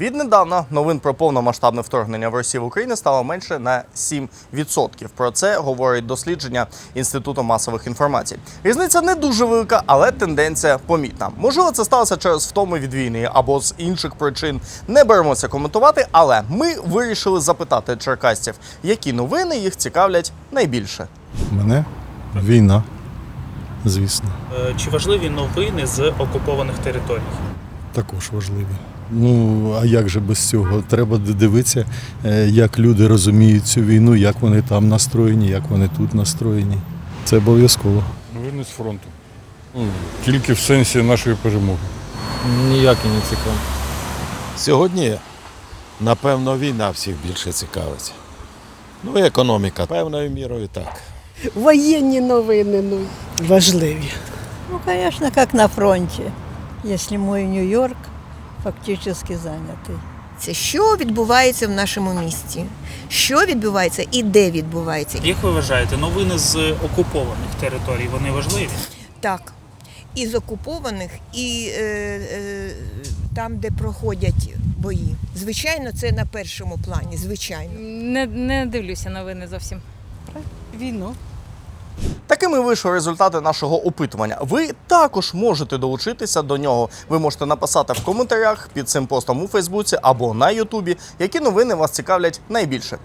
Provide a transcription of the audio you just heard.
Віднедавна новин про повномасштабне вторгнення в Росію в Україну стало менше на 7%. Про це говорить дослідження Інституту масових інформацій. Різниця не дуже велика, але тенденція помітна. Можливо, це сталося через втому від війни або з інших причин. Не беремося коментувати, але ми вирішили запитати черкасців, які новини їх цікавлять найбільше. Мене війна, звісно, Е, Чи важливі новини з окупованих територій? Також важливі. Ну, а як же без цього? Треба дивитися, е, як люди розуміють цю війну, як вони там настроєні, як вони тут настроєні. Це обов'язково. Новини з фронту. Ну, тільки в сенсі нашої перемоги. Ніяк і не цікаво. Сьогодні, напевно, війна всіх більше цікавить. Ну і економіка, певною мірою так. Воєнні новини, ну важливі. Ну, конечно, как на фронте. Если мой Нью-Йорк фактически занятый. Це що відбувається в нашому місті, що відбувається і де відбувається. Як ви вважаєте, новини з окупованих територій вони важливі? Так, і з окупованих, і е, е, там, де проходять бої. Звичайно, це на першому плані, звичайно. Не, не дивлюся новини зовсім. Війну. Такими вийшли результати нашого опитування. Ви також можете долучитися до нього. Ви можете написати в коментарях під цим постом у Фейсбуці або на Ютубі, які новини вас цікавлять найбільше.